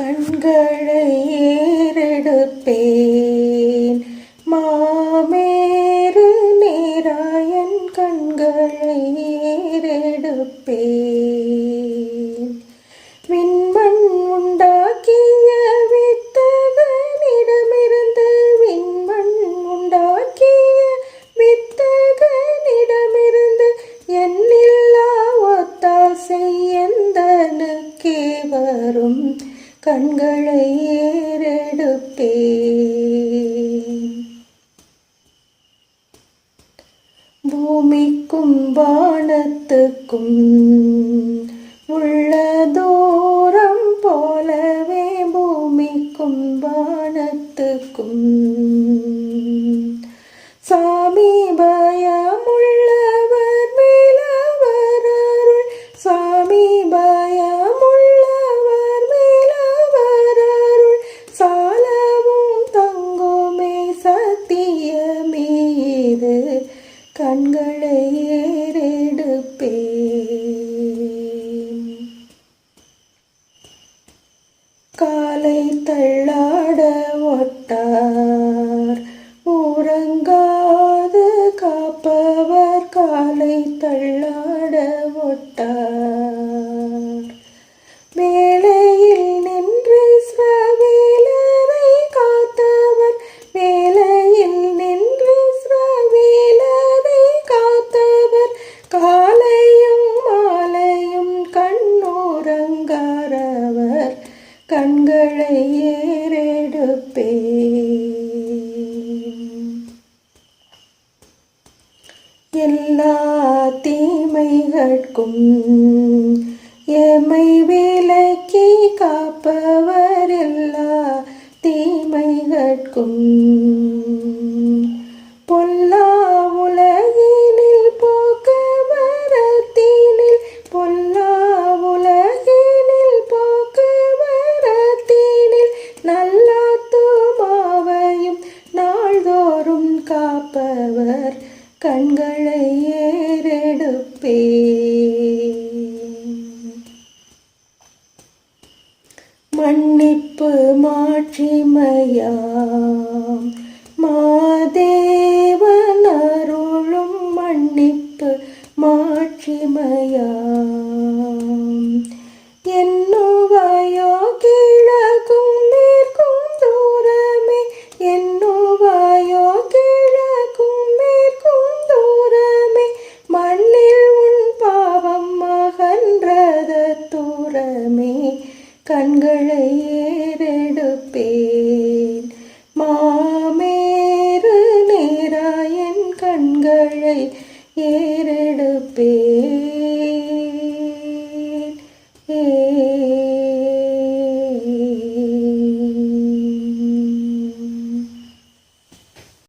கண்களை ஏறெடுப்பேன். மாமேறு நேராயன் கண்களை ஏறெடுப்பேன். கண்களை ஏறெடுப்பே பூமிக்கும் வானத்துக்கும் கண்களை ஏறெடுப்பேன். காலை தள்ளாட ஒட்டார் உங்களை ஏறெடுப்பே எல்லா தீமைகட்கும் எமை விலக்கி காப்பவர் எல்லா தீமைகட்கும். கண்களை ஏறெடுப்பேன். மன்னிப்பு மாட்சிமையாம் மாதே கண்களை ஏறெடுப்பேன். மாமேறு நேராயன் கண்களை ஏறெடுப்பேன்.